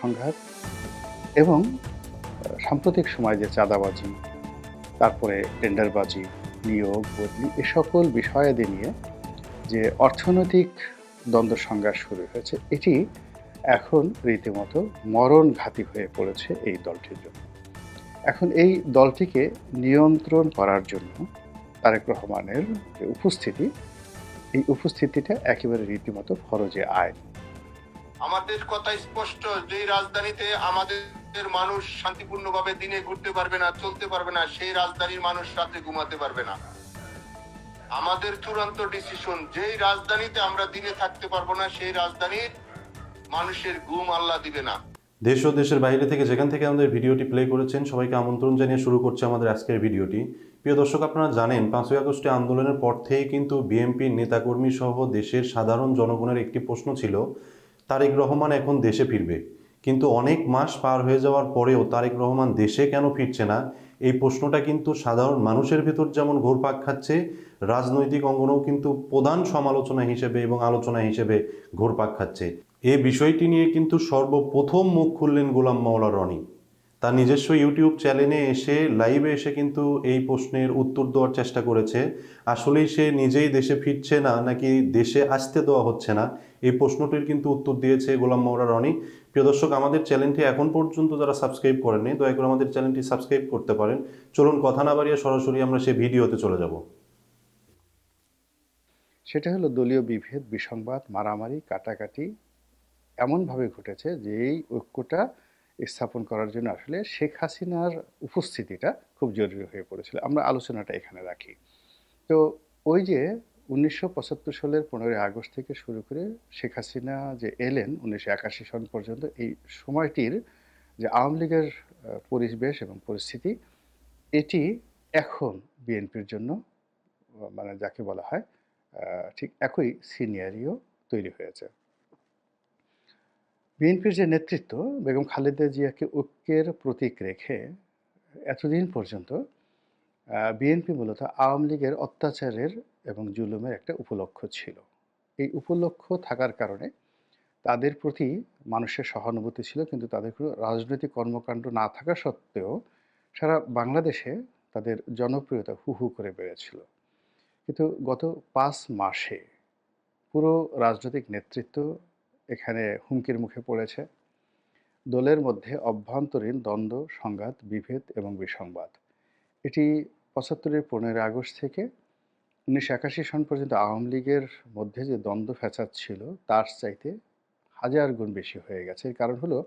সংঘাত এবং সাম্প্রতিক সময় যে চাঁদাবাজি, তারপরে টেন্ডারবাজি, নিয়োগ, বদলি, এ সকল বিষয়াদি নিয়ে যে অর্থনৈতিক দ্বন্দ্ব সংঘাত শুরু হয়েছে, এটি এখন রীতিমতো মরণঘাতী হয়ে পড়েছে এই দলটির জন্য। এখন এই দলটিকে নিয়ন্ত্রণ করার জন্য তারেক রহমানের যে উপস্থিতি, এই উপস্থিতিটা একেবারে রীতিমতো ফরজে আইন। আমাদের কথা স্পষ্ট যে রাজধানীতে আমাদের মানুষ শান্তিপূর্ণভাবে দিনে ঘুরতে পারবে না, চলতে পারবে না, সেই রাজধানীর মানুষ রাতে ঘুমাতে পারবে না। আমাদের চূড়ান্ত ডিসিশন যেই রাজধানীতে আমরা দিনে থাকতে পারব না, সেই রাজধানীর মানুষের ঘুম আল্লাহ দিবে না। দেশ ও দেশের বাইরে থেকে যেখান থেকে আমাদের ভিডিওটি প্লে করেছেন, সবাইকে আমন্ত্রণ জানিয়ে শুরু করছে আমাদের আজকের ভিডিওটি। প্রিয় দর্শক, আপনারা জানেন, পাঁচই আগস্টে আন্দোলনের পর থেকেই কিন্তু বিএনপির নেতাকর্মী সহ দেশের সাধারণ জনগণের একটি প্রশ্ন ছিল তারেক রহমান এখন দেশে ফিরবে। কিন্তু অনেক মাস পার হয়ে যাওয়ার পরেও তারেক রহমান দেশে কেন ফিরছে না? এই প্রশ্নটা কিন্তু সাধারণ মানুষের ভেতর যেমন ঘোরপাক খাচ্ছে, রাজনৈতিক অঙ্গনেও কিন্তু প্রধান সমালোচনা হিসেবে এবং আলোচনা হিসেবে ঘোরপাক খাচ্ছে। এ বিষয়টি নিয়ে কিন্তু সর্বপ্রথম মুখ খুললেন গোলাম মাওলা রনি। তার নিজস্ব ইউটিউব চ্যানেলে এসে লাইভে এসে কিন্তু এই প্রশ্নের উত্তর দেওয়ার চেষ্টা করেছে। আসলেই সে নিজেই দেশে ফিরছে না, নাকি দেশে আসতে দেওয়া হচ্ছে না? এই প্রশ্নটির কিন্তু উত্তর দিয়েছে গোলাম মাওলা রনি। প্রিয় দর্শক, আমাদের চ্যানেলটি এখন পর্যন্ত যারা সাবস্ক্রাইব করেননি, দয়া করে আমাদের চ্যানেলটি সাবস্ক্রাইব করতে পারেন। চলুন কথা না বাড়িয়ে সরাসরি আমরা সেই ভিডিওতে চলে যাব। সেটা হলো দলীয় বিভেদ, বিসংবাদ, মারামারি, কাটাকাটি এমনভাবে ঘটেছে যে এই ঐক্যটা স্থাপন করার জন্য আসলে শেখ হাসিনার উপস্থিতিটা খুব জরুরি হয়ে পড়েছিল। আমরা আলোচনাটা এখানে রাখি। তো ওই যে উনিশশো পঁচাত্তর সালের পনেরোই আগস্ট থেকে শুরু করে শেখ হাসিনা যে এলেন উনিশশো একাশি সন পর্যন্ত, এই সময়টির যে আওয়ামী লীগের পরিবেশ এবং পরিস্থিতি, এটি এখন বিএনপির জন্য মানে যাকে বলা হয় ঠিক একই সিনিয়রিও তৈরি হয়েছে। বিএনপির যে নেতৃত্ব, বেগম খালেদা জিয়াকে ঐক্যের প্রতীক রেখে এতদিন পর্যন্ত বিএনপি মূলত আওয়ামী লীগের অত্যাচারের এবং জুলুমের একটা উপলক্ষ ছিল। এই উপলক্ষ থাকার কারণে তাদের প্রতি মানুষের সহানুভূতি ছিল, কিন্তু তাদের কোনো রাজনৈতিক কর্মকাণ্ড না থাকা সত্ত্বেও সারা বাংলাদেশে তাদের জনপ্রিয়তা হু হু করে বেড়েছিল। কিন্তু গত পাঁচ মাসে পুরো রাজনৈতিক নেতৃত্ব এখানে হুমকির মুখে পড়েছে। দলের মধ্যে অভ্যন্তরীণ দ্বন্দ্ব, সংঘাত, বিভেদ এবং বিসংবাদ। এটি পঁচাত্তরের পনেরোই আগস্ট থেকে উনিশশো একাশি সন পর্যন্ত আওয়ামী লীগের মধ্যে যে দ্বন্দ্ব ফ্যাচাদ ছিল, তার চাইতে হাজার গুণ বেশি হয়ে গেছে। এর কারণ হলো,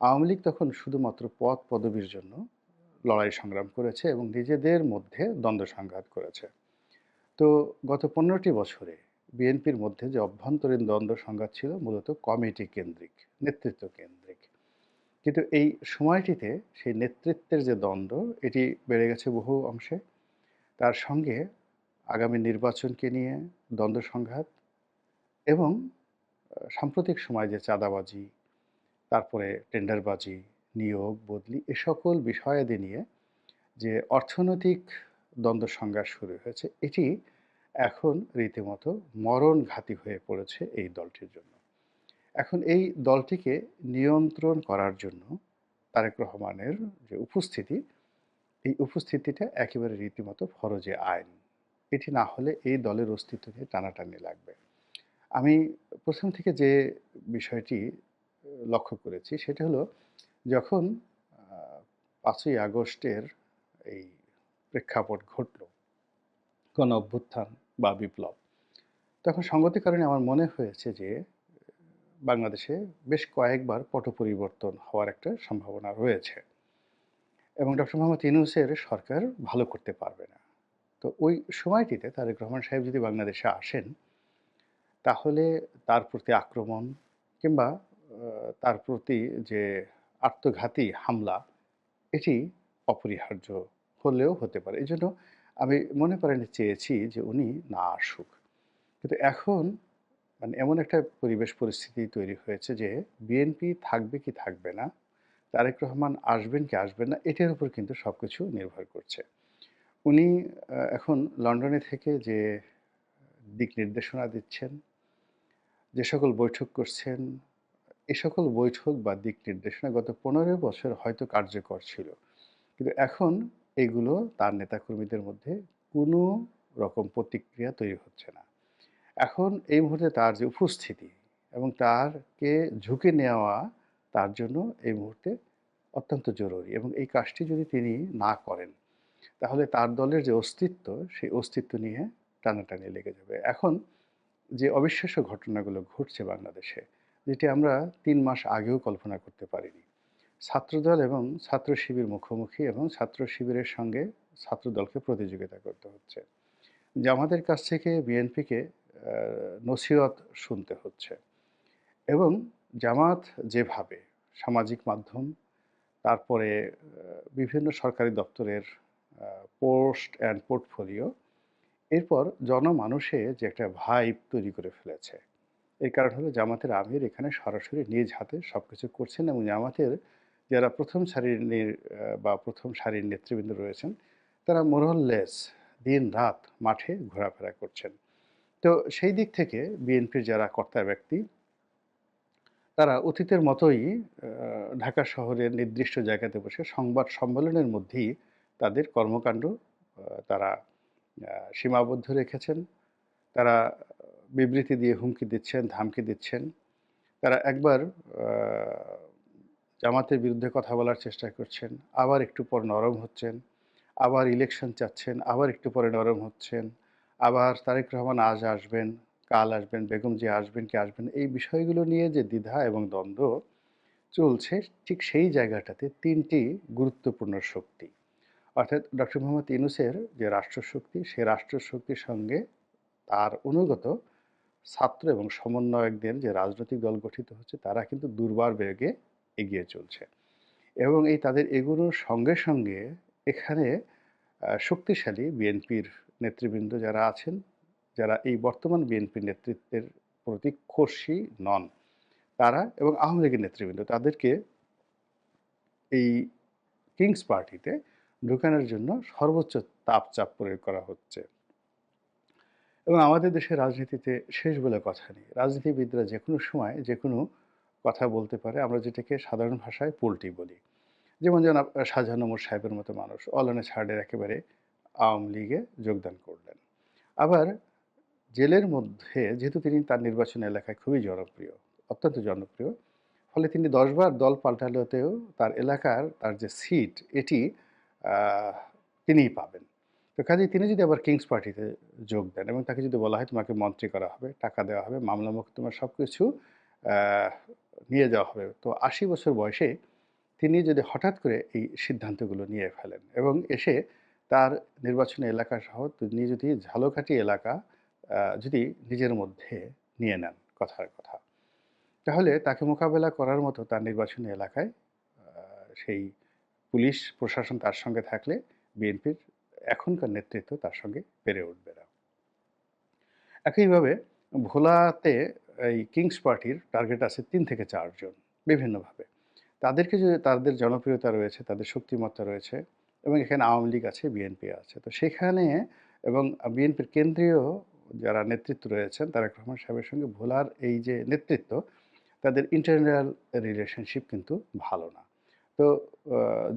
আওয়ামী লীগ তখন শুধুমাত্র পদ পদবীর জন্য লড়াই সংগ্রাম করেছে এবং নিজেদের মধ্যে দ্বন্দ্ব সংঘাত করেছে। তো গত পনেরোটি বছরে বিএনপির মধ্যে যে অভ্যন্তরীণ দ্বন্দ্ব সংঘাত ছিল মূলত কমিটি কেন্দ্রিক, নেতৃত্ব কেন্দ্রিক। কিন্তু এই সময়টিতে সেই নেতৃত্বের যে দ্বন্দ্ব, এটি বেড়ে গেছে বহু অংশে। তার সঙ্গে আগামী নির্বাচনকে নিয়ে দ্বন্দ্ব সংঘাত এবং সাম্প্রতিক সময় যে চাঁদাবাজি, তারপরে টেন্ডারবাজি, নিয়োগ, বদলি, এ সকল বিষয়াদি নিয়ে যে অর্থনৈতিক দ্বন্দ্ব সংঘাত শুরু হয়েছে, এটি এখন রীতিমতো মরণঘাতী হয়ে পড়েছে এই দলটির জন্য। এখন এই দলটিকে নিয়ন্ত্রণ করার জন্য তারেক রহমানের যে উপস্থিতি, এই উপস্থিতিটা একেবারে রীতিমতো ফরজে আইন। এটি না হলে এই দলের অস্তিত্ব নিয়ে টানাটানি লাগবে। আমি প্রথম থেকে যে বিষয়টি লক্ষ্য করেছি সেটা হলো যখন পাঁচই আগস্টের এই প্রেক্ষাপট ঘটল গণ অভ্যুত্থান বা বিপ্লব। তখন সঙ্গতির কারণে আমার মনে হয়েছে যে, বাংলাদেশে বেশ কয়েকবার পট পরিবর্তন হওয়ার একটা সম্ভাবনা রয়েছে। এবং ডক্টর মোহাম্মদ ইউনুসের সরকার ভালো করতে পারবে না। তো ওই সময়টিতে তারেক রহমান সাহেব যদি বাংলাদেশে আসেন, তাহলে তার প্রতি আক্রমণ কিংবা তার প্রতি যে আত্মঘাতী হামলা, এটি অপরিহার্য হলেও হতে পারে। এই জন্য আমি মনে করেন চেয়েছি যে উনি না আসুক। কিন্তু এখন মানে এমন একটা পরিবেশ পরিস্থিতি তৈরি হয়েছে যে বিএনপি থাকবে কি থাকবে না, তারেক রহমান আসবেন কি আসবেন না, এটার উপর কিন্তু সব কিছু নির্ভর করছে। উনি এখন লন্ডনে থেকে যে দিক নির্দেশনা দিচ্ছেন, যে সকল বৈঠক করছেন, এ সকল বৈঠক বা দিক নির্দেশনা গত পনেরো বছর হয়তো কার্যকর ছিল। কিন্তু এখন এগুলো তার নেতাকর্মীদের মধ্যে কোনো রকম প্রতিক্রিয়া তৈরি হচ্ছে না। এখন এই মুহূর্তে তার যে উপস্থিতি এবং তারকে ঝুঁকে নেওয়া তার জন্য এই মুহূর্তে অত্যন্ত জরুরি এবং এই কাজটি যদি তিনি না করেন, তাহলে তার দলের যে অস্তিত্ব, সেই অস্তিত্ব নিয়ে টানাটানি লেগে যাবে। এখন যে অবিশ্বাস্য ঘটনাগুলো ঘটছে বাংলাদেশে, যেটি আমরা তিন মাস আগেও কল্পনা করতে পারিনি ছাত্রদল এবং ছাত্র শিবির মুখোমুখি এবং ছাত্র শিবিরের সঙ্গে ছাত্রদলকে প্রতিযোগিতা করতে হচ্ছে। জামাতের কাছ থেকে বিএনপিকে নসিহত শুনতে হচ্ছে এবং জামাত যেভাবে সামাজিক মাধ্যম, তারপরে বিভিন্ন সরকারি দপ্তরের পোস্ট অ্যান্ড পোর্টফোলিও, এরপর জনমানুষে যে একটা ভাইব তৈরি করে ফেলেছে। এর কারণ হলো জামাতের আমির এখানে সরাসরি নিজ হাতে সব কিছু করছেন এবং জামাতের যারা প্রথম সারির বা প্রথম সারির নেতৃবৃন্দ রয়েছেন, তারা মোরহল্লেস দিন রাত মাঠে ঘোরাফেরা করছেন। তো সেই দিক থেকে বিএনপির যারা কর্তা ব্যক্তি, তারা অতীতের মতোই ঢাকা শহরের নির্দিষ্ট জায়গাতে বসে সংবাদ সম্মেলনের মধ্যেই তাদের কর্মকাণ্ড তারা সীমাবদ্ধ রেখেছেন। তারা বিবৃতি দিয়ে হুমকি দিচ্ছেন, ধামকি দিচ্ছেন। তারা একবার জামাতের বিরুদ্ধে কথা বলার চেষ্টা করছেন, আবার একটু পর নরম হচ্ছেন, আবার ইলেকশন চাচ্ছেন, আবার একটু পরে নরম হচ্ছেন, আবার তারেক রহমান আজ আসবেন, কাল আসবেন, বেগম যে আসবেন, কি আসবেন, এই বিষয়গুলো নিয়ে যে দ্বিধা এবং দ্বন্দ্ব চলছে, ঠিক সেই জায়গাটাতে তিনটি গুরুত্বপূর্ণ শক্তি। অর্থাৎ ডক্টর মোহাম্মদ ইউনুসের যে রাষ্ট্রশক্তি, সে রাষ্ট্রশক্তির সঙ্গে তার অনুগত ছাত্র এবং সমন্বয়কদের যে রাজনৈতিক দল গঠিত হচ্ছে, তারা কিন্তু দুর্বার বেগে এগিয়ে চলছে। এবং এই তাদের এগুলোর সঙ্গে সঙ্গে এখানে শক্তিশালী বিএনপির নেতৃবৃন্দ যারা আছেন, যারা এই বর্তমান বিএনপির নেতৃত্বের প্রতি খুশি নন, তারা এবং আওয়ামী লীগের নেতৃবৃন্দ তাদেরকে এই কিংস পার্টিতে ঢুকানোর জন্য সর্বোচ্চ তাপ চাপ প্রয়োগ করা হচ্ছে। এবং আমাদের দেশের রাজনীতিতে শেষ বলে কথা নেই। রাজনীতিবিদরা যে কোনো সময় যে কোনো কথা বলতে পারে, আমরা যেটাকে সাধারণ ভাষায় পোল্টি বলি। যেমন যেমন আপ- শাহজাহান ওমর সাহেবের মতো মানুষ অলনে ছাড়ের একেবারে আওয়ামী লীগে যোগদান করলেন। আবার জেলের মধ্যে যেহেতু তিনি তার নির্বাচন এলাকায় খুবই জনপ্রিয়, অত্যন্ত জনপ্রিয়, ফলে তিনি দশবার দল পাল্টালেতেও তার এলাকার তার যে সিট, এটি তিনিই পাবেন। তো কাজেই তিনি যদি আবার কিংস পার্টিতে যোগ দেন এবং তাকে যদি বলা হয় তোমাকে মন্ত্রী করা হবে, টাকা দেওয়া হবে, মামলা, মোকদ্দমা সব কিছু নিয়ে যাওয়া হবে। তো আশি বছর বয়সে তিনি যদি হঠাৎ করে এই সিদ্ধান্তগুলো নিয়ে ফেলেন এবং এসে তার নির্বাচনী এলাকা সহ তিনি যদি ঝালকাঠি এলাকা যদি নিজের মধ্যে নিয়ে নেন কথার কথা, তাহলে তাকে মোকাবেলা করার মতো তার নির্বাচনী এলাকায় সেই পুলিশ, প্রশাসন তার সঙ্গে থাকলে বিএনপির এখনকার নেতৃত্ব তার সঙ্গে পেরে উঠবে না। একইভাবে ভোলাতে এই কিংস পার্টির টার্গেট আছে তিন থেকে চারজন বিভিন্নভাবে। তাদেরকে যে, তাদের জনপ্রিয়তা রয়েছে, তাদের শক্তিমত্তা রয়েছে এবং এখানে আওয়ামী লীগ আছে বিএনপি আছে। তো সেখানে এবং বিএনপির কেন্দ্রীয় যারা নেতৃত্ব রয়েছেন, তারেক রহমান সাহেবের সঙ্গে ভোলার এই যে নেতৃত্ব, তাদের ইন্টারনাল রিলেশনশিপ কিন্তু ভালো না। তো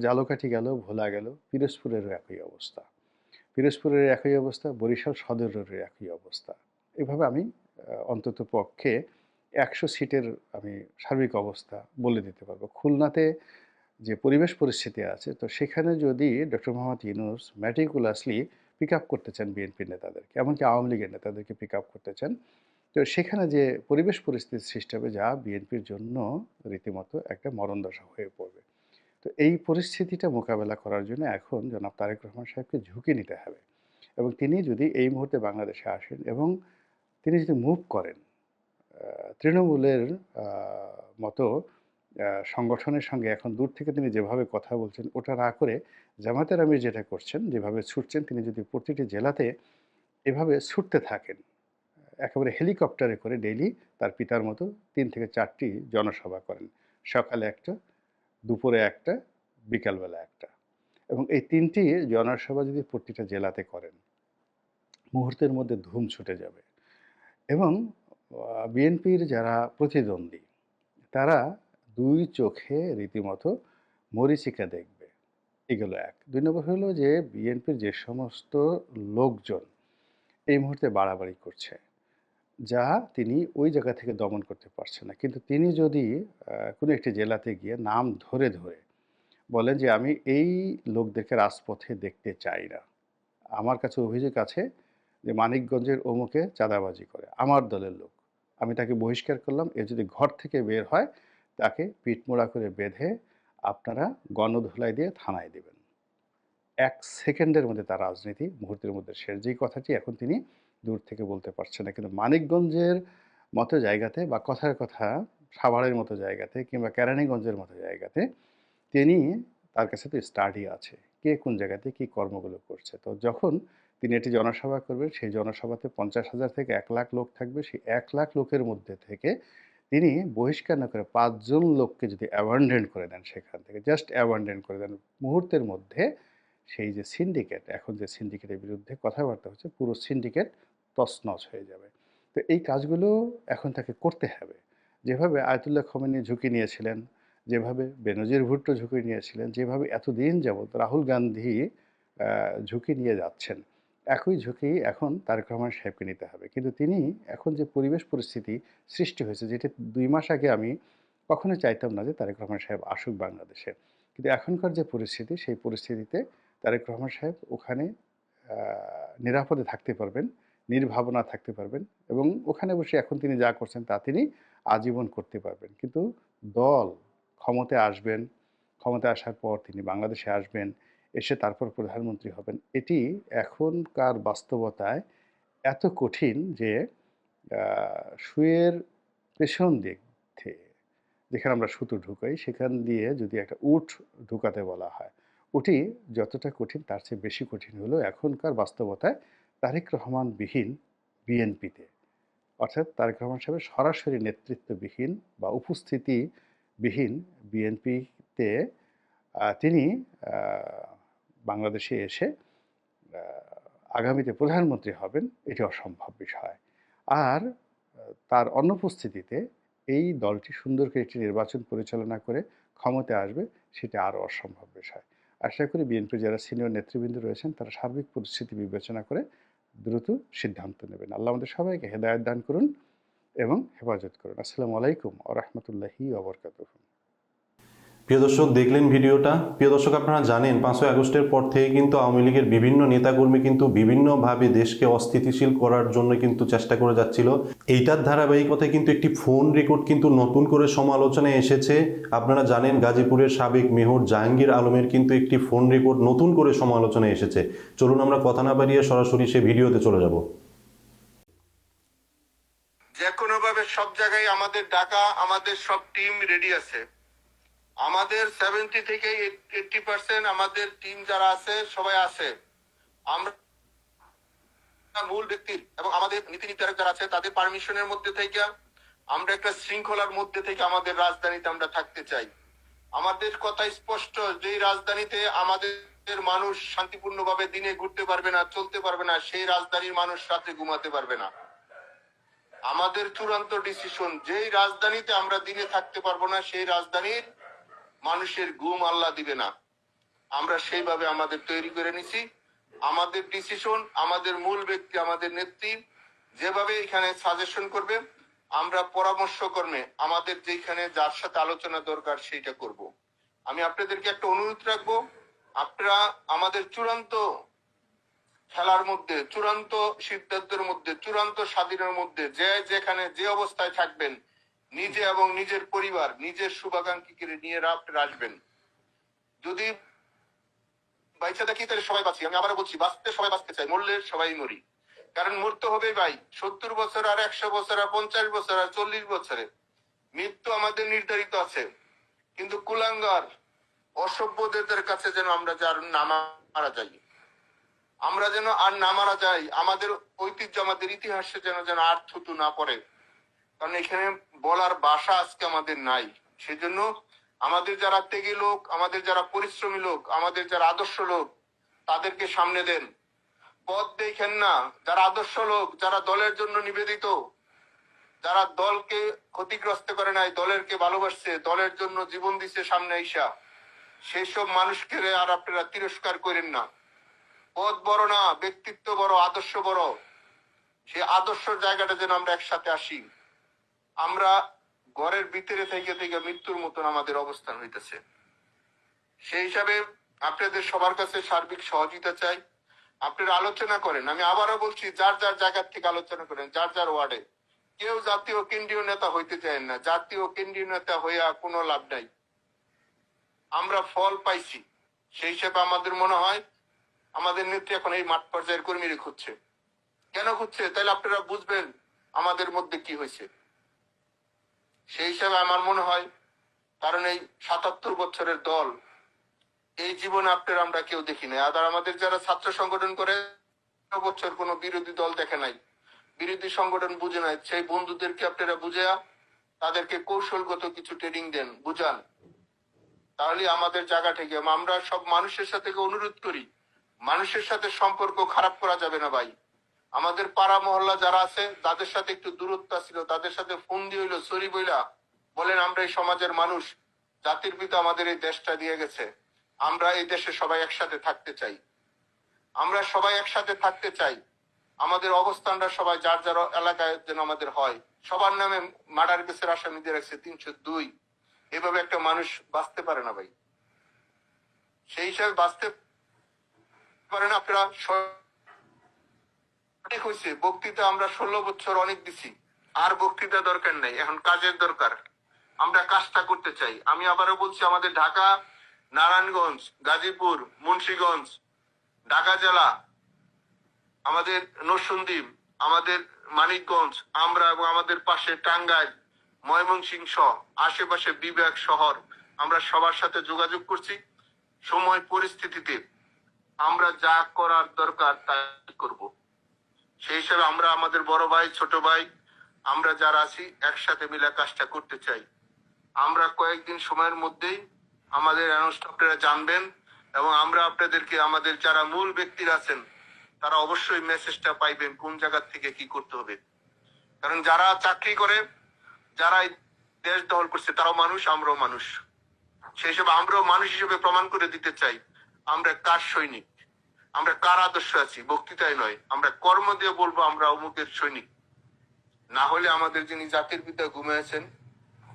জালকাঠি গেল, ভোলা গেল, পিরোজপুরেরও একই অবস্থা। পিরোজপুরের একই অবস্থা, বরিশাল সদরেরও একই অবস্থা। এভাবে আমি অন্তত পক্ষে একশো সিটের আমি সার্বিক অবস্থা বলে দিতে পারব। খুলনাতে যে পরিবেশ পরিস্থিতি আছে, তো সেখানে যদি doctor Mohammad Yunus meticulously pick up করতে চান বিএনপির নেতাদেরকে, এমনকি আওয়ামী লীগের নেতাদেরকে পিক আপ করতে চান, তো সেখানে যে পরিবেশ পরিস্থিতি সৃষ্টি হবে, যা বিএনপির জন্য রীতিমতো একটা মরণদশা হয়ে পড়বে। তো এই পরিস্থিতিটা মোকাবেলা করার জন্য এখন জনাব তারেক রহমান সাহেবকে ঝুঁকি নিতে হবে। এবং তিনি যদি এই মুহূর্তে বাংলাদেশে আসেন এবং তিনি যদি মুভ করেন তৃণমূলের মতো সংগঠনের সঙ্গে এখন দূর থেকে তিনি যেভাবে কথা বলছেন, ওটা না করে জামাতের আমির যেটা করছেন, যেভাবে ছুটছেন, তিনি যদি প্রতিটি জেলাতে এভাবে ছুটতে থাকেন, একেবারে হেলিকপ্টারে করে ডেইলি তার পিতার মতো তিন থেকে চারটি জনসভা করেন। সকালে একটা, দুপুরে একটা, বিকালবেলা একটা। এবং এই তিনটি জনসভা যদি প্রতিটা জেলাতে করেন, মুহূর্তের মধ্যে ধুম ছুটে যাবে। এবং বিএনপির যারা প্রতিদ্বন্দ্বী, তারা দুই চোখে রীতিমতো মরীচিকা দেখবে। এগুলো এক। দুই নম্বর হলো যে, বিএনপির যে সমস্ত লোকজন এই মুহূর্তে বাড়াবাড়ি করছে, যা তিনি ওই জায়গা থেকে দমন করতে পারছে না। কিন্তু তিনি যদি কোনো একটি জেলাতে গিয়ে নাম ধরে ধরে বলেন যে, আমি এই লোকদেরকে রাজপথে দেখতে চাই না। আমার কাছে অভিযোগ আছে যে মানিকগঞ্জের অমুকে চাঁদাবাজি করে, আমার দলের লোক। আমি তাকে বহিষ্কার করলাম, এ যদি ঘর থেকে বের হয়, তাকে পিঠমোড়া করে বেঁধে আপনারা গণধোলাই দিয়ে থানায় দেবেন। এক সেকেন্ডের মধ্যে তার রাজনীতি, মুহূর্তের মধ্যে শেষ। যেই কথাটি এখন তিনি দূর থেকে বলতে পারছেন না। কিন্তু মানিকগঞ্জের মতো জায়গাতে বা কথার কথা সাভারের মতো জায়গাতে কিংবা কেরানীগঞ্জের মতো জায়গাতে তিনি তার কাছে তো স্টাডি আছে। কে কোন জায়গাতে কি কর্মগুলো করছে? তো যখন তিনি একটি জনসভা করবেন। সেই জনসভাতে পঞ্চাশ হাজার থেকে এক লাখ লোক থাকবে। সেই এক লাখ লোকের মধ্যে থেকে তিনি বহিষ্কার না করে পাঁচজন লোককে যদি অ্যাবান্ডেন্ট করে দেন সেখান থেকে জাস্ট অ্যাবান্ডেন্ট করে দেন মুহূর্তের মধ্যে, সেই যে সিন্ডিকেট এখন যে সিন্ডিকেটের বিরুদ্ধে কথাবার্তা হচ্ছে, পুরো সিন্ডিকেট তছনছ হয়ে যাবে। তো এই কাজগুলো এখন তাকে করতে হবে। যেভাবে আয়তুল্লাহ খমেনি ঝুঁকি নিয়েছিলেন, যেভাবে বেনজির ভুট্টো ঝুঁকি নিয়েছিলেন, যেভাবে এতদিন যাবৎ রাহুল গান্ধী ঝুঁকি নিয়ে যাচ্ছেন একই ঝুঁকি এখন তারেক রহমান সাহেবকে নিতে হবে। কিন্তু তিনি এখন যে পরিবেশ পরিস্থিতি সৃষ্টি হয়েছে, যেটা দুই মাস আগে আমি কখনো চাইতাম না যে তারেক রহমান সাহেব আসুক বাংলাদেশে। কিন্তু এখনকার যে পরিস্থিতি, সেই পরিস্থিতিতে তারেক রহমান সাহেব ওখানে নিরাপদে থাকতে পারবেন, নির্ভাবনা থাকতে পারবেন এবং ওখানে বসে এখন তিনি যা করছেন তা তিনি আজীবন করতে পারবেন। কিন্তু দল ক্ষমতায় আসবেন, ক্ষমতায় আসার পর তিনি বাংলাদেশে আসবেন এসে তারপর প্রধানমন্ত্রী হবেন। এটি এখনকার বাস্তবতায় এত কঠিন যে সুয়ের পেছন দিক থেকে যেখানে আমরা সুতো ঢুকাই, সেখান দিয়ে যদি একটা উঠ ঢুকাতে বলা হয় ওটি যতটা কঠিন তার চেয়ে বেশি কঠিন হলো এখনকার বাস্তবতায় তারেক রহমানবিহীন বিএনপিতে। অর্থাৎ তারেক রহমান সাহেবের সরাসরি নেতৃত্ববিহীন বা উপস্থিতিবিহীন বিএনপিতে তিনি বাংলাদেশে এসে আগামীতে প্রধানমন্ত্রী হবেন, এটি অসম্ভব বিষয়। আর, তার অনুপস্থিতিতে এই দলটি সুন্দর করে একটি নির্বাচন পরিচালনা করে ক্ষমতায় আসবে, সেটা আরও অসম্ভব বিষয়। আশা করি বিএনপির যারা সিনিয়র নেতৃবৃন্দ রয়েছেন, তারা সার্বিক পরিস্থিতি বিবেচনা করে দ্রুত সিদ্ধান্ত নেবেন। আল্লাহ আমাদের সবাইকে হেদায়ত দান করুন এবং হেফাজত করুন। আসসালামু আলাইকুম ও রহমতুল্লাহি ওবরকাতুহ প্রিয় দর্শক, দেখলেন ভিডিওটা? প্রিয় দর্শক, আপনারা জানেন, পাঁচই আগস্টের পর থেকে কিন্তু আওয়ামী লীগের বিভিন্ন নেতাকর্মী কিন্তু বিভিন্নভাবে দেশকে অস্থিতিশীল করার জন্য কিন্তু চেষ্টা করে যাচ্ছিল। এইটার ধারাবাহিকতায় কিন্তু একটি ফোন রেকর্ড কিন্তু নতুন করে সমালোচনায় এসেছে। আপনারা জানেন, গাজীপুরের সাবেক মেহর জাহাঙ্গীর আলমের কিন্তু একটি ফোন রেকর্ড নতুন করে সমালোচনায় এসেছে। চলুন আমরা কথা না বাড়িয়ে সরাসরি সে ভিডিওতে চলে যাব। যে কোনোভাবে সব জায়গায় আমাদের ডাকা, আমাদের সব টিম রেডি আছে। আমাদের সেভেন্টি থেকে এইটটি পার্সেন্ট আমাদের টিম যারা আছে, সবাই আছে। আমরা মূল ব্যক্তির এবং আমাদের নীতি নির্ধারক যারা আছে, তাদের পারমিশনের মধ্যে থেকে আমরা একটা শৃঙ্খলার মধ্যে থেকে আমাদের রাজধানীতে আমরা থাকতে চাই। আমাদের কথা স্পষ্ট যে রাজধানীতে আমাদের মানুষ শান্তিপূর্ণভাবে দিনে ঘুরতে পারবে না, চলতে পারবে না, সেই রাজধানীর মানুষ রাতে ঘুমাতে পারবে না। আমাদের চূড়ান্ত ডিসিশন যেই রাজধানীতে আমরা দিনে থাকতে পারব না, সেই রাজধানীর মানুষের ঘুম আল্লাহ দিবে না। আমরা সেইভাবে আমাদের তৈরি করে নিছি। আমাদের ডিসিশন আমাদের মূল ব্যক্তি, আমাদের নেত্রী যেভাবে এখানে সাজেশন করবে, আমরা পরামর্শ কর্মে আমাদের যেখানে যার সাথে আলোচনা দরকার সেইটা করব। আমি আপনাদেরকে একটা অনুরোধ রাখব, আপনারা আমাদের চূড়ান্ত খেলার মধ্যে, চূড়ান্ত সিদ্ধান্তের মধ্যে, চূড়ান্ত স্বাধীনের মধ্যে যে যেখানে যে অবস্থায় থাকবেন নিজে এবং নিজের পরিবার, নিজের শুভাকাঙ্ক্ষীকে নিয়ে আপনারা আসবেন যদি বাইচা তাহলে সবাই বাঁচি। আমি আবার বলছি, বাঁচতে সবাই বাঁচতে চাই মরলে সবাই মরি। কারণ মরতে হবে ভাই, সত্তর বছর আর একশো বছর আর পঞ্চাশ বছর আর চল্লিশ বছরে। মৃত্যু আমাদের নির্ধারিত আছে। কিন্তু কুলাঙ্গার, অসভ্যদের কাছে যেন আমরা যার নামা মারা যাই। আমরা যেন আর না মারা যাই, আমাদের ঐতিহ্য, আমাদের ইতিহাসে যেন যেন আর থুতু না পড়ে। কারণ এখানে বলার বাসা আজকে আমাদের নাই। সেজন্য আমাদের যারা ত্যাগী লোক, আমাদের যারা পরিশ্রমী লোক, আমাদের যারা আদর্শ লোক, তাদেরকে সামনে দেন। পথ দেখেন না, যারা আদর্শ লোক, যারা দলের জন্য নিবেদিত, যারা দলকে ক্ষতিগ্রস্ত করে নাই, দলেরকে ভালোবাসছে, দলের জন্য জীবন দিছে সামনে আইসা সেই সব মানুষকে আর আপনারা তিরস্কার করেন না। পদ বড় না, ব্যক্তিত্ব বড়, আদর্শ বড়। সেই আদর্শ জায়গাটা যেন আমরা একসাথে আসি। আমরা ঘরের ভিতরে থেকে থেকে মৃত্যুর মতন আমাদের অবস্থান হইতেছে। সেই হিসাবে আপনাদের সবার কাছে সার্বিক সহযোগিতা চাই। আপনারা আলোচনা করেন। আমি আবারও বলছি, যার যার জায়গা থেকে আলোচনা করেন, যার যার ওয়ার্ডে। কেউ জাতীয় কেন্দ্রীয় নেতা হইতে চায় না। জাতীয় কেন্দ্রীয় নেতা হইয়া কোনো লাভ নাই। আমরা ফল পাইছি। সেই হিসাবে আমাদের মনে হয়, আমাদের নেত্রী এখন এই মাঠ পর্যায়ের কর্মীরা খুঁজছে। কেন খুঁজছে? তাহলে আপনারা বুঝবেন আমাদের মধ্যে কি হয়েছে। সেই হিসাবে আমার মনে হয় কারণ এই সাতাত্তর বছরের দল, এই জীবনে আপনার আমরা কেউ দেখি নাই। আর আমাদের যারা ছাত্র সংগঠন করে বছর কোনো বিরোধী দল দেখে নাই। বিরোধী সংগঠন বুঝে নাই। সেই বন্ধুদেরকে আপনারা বুঝেয়া তাদেরকে কৌশলগত কিছু ট্রেনিং দেন, বুঝান। তাহলে আমাদের জায়গা থেকে আমরা সব মানুষের সাথে অনুরোধ করি, মানুষের সাথে সম্পর্ক খারাপ করা যাবে না ভাই। আমাদের পাড়া মহল্লা যারা আছে, তাদের সাথে একটু দূরত্ব ছিল, তাদের সাথে ফোন দিয়ে হইল, সরি বইলা, বলেন আমরা এই সমাজের মানুষ, জাতির পিতা আমাদের এই দেশটা দিয়ে গেছে, আমরা এই দেশে সবাই একসাথে থাকতে চাই। আমরা সবাই একসাথে থাকতে চাই। আমাদের অবস্থানটা সবাই যার যার এলাকায় যেন আমাদের হয়। সবার নামে মার্ডার কেসের আসামি দিয়ে রাখছে তিনশো দুই। এভাবে একটা মানুষ বাঁচতে পারে না ভাই। সেই হিসাবে বাঁচতে পারেন আপনারা ঠিক হয়েছে, বক্তৃতা আমরা বছর অনেক দিছি। আর বক্তৃতা দরকার নেই, এখন কাজের দরকার। আমরা কাজটা করতে চাই। আমি আবারও বলছি, আমাদের ঢাকা, নারায়ণগঞ্জ, গাজীপুর, মুন্সিগঞ্জ, ঢাকা জেলা, আমাদের নরসন্দীপ আমাদের মানিকগঞ্জ, আমরা এবং আমাদের পাশে টাঙ্গাইল, ময়মনসিংহ সহ আশেপাশে বিবেক শহর, আমরা সবার সাথে যোগাযোগ করছি। সময় পরিস্থিতিতে আমরা যা করার দরকার তাই করব। সেই হিসাবে আমরা আমাদের বড় ভাই, ছোট ভাই, আমরা যারা আছি, একসাথে মিলে কাজটা করতে চাই। আমরা কয়েকদিন সময়ের মধ্যেই আমাদের আপনারা জানবেন এবং আমরা আপনাদেরকে, আমাদের যারা মূল ব্যক্তিরা আছেন, তারা অবশ্যই মেসেজটা পাইবেন কোন জায়গা থেকে কি করতে হবে। কারণ যারা চাকরি করে যারা দেশ দখল করছে, তারাও মানুষ, আমরাও মানুষ। সেই হিসেবে আমরাও মানুষ হিসেবে প্রমাণ করে দিতে চাই, আমরা কার সৈনিক? আমরা কার আদর্শ আছি? বক্তৃতায় নয়। আমরা কর্ম দিয়ে বলব আমরা অমুকের সৈনিক। না হলে আমাদের যিনি জাতির পিতা ঘুমিয়েছেন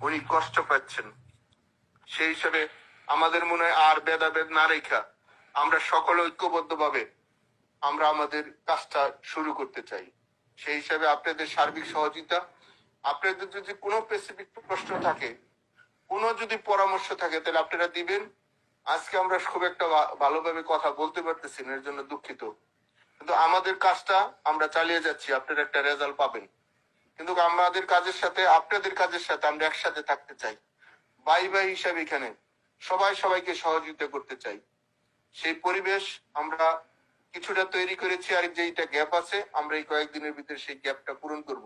উনি কষ্ট পাচ্ছেন। সেই হিসাবে আমাদের মনে হয় আর ভেদাভেদ না রেখা আমরা সকলে ঐক্যবদ্ধ ভাবে আমরা আমাদের কাজটা শুরু করতে চাই। সেই হিসাবে আপনাদের সার্বিক সহযোগিতা, আপনাদের যদি কোনো স্পেসিফিক প্রশ্ন থাকে, কোনো যদি পরামর্শ থাকে, তাহলে আপনারা দিবেন। আজকে আমরা খুব একটা ভালোভাবে কথা বলতে পারতেছি না, এর জন্য দুঃখিত। কিন্তু আমাদের কাজটা আমরা চালিয়ে যাচ্ছি, আপনারা একটা রেজাল্ট পাবেন। কিন্তু আমাদের কাজের সাথে, আপনাদের কাজের সাথে আমরা একসাথে থাকতে চাই। ভাই ভাই হিসাবে এখানে সবাই সবাইকে সহযোগিতা করতে চাই। সেই পরিবেশ আমরা কিছুটা তৈরি করেছি আর যেইটা গ্যাপ আছে, আমরা এই কয়েকদিনের ভিতরে সেই গ্যাপটা পূরণ করব।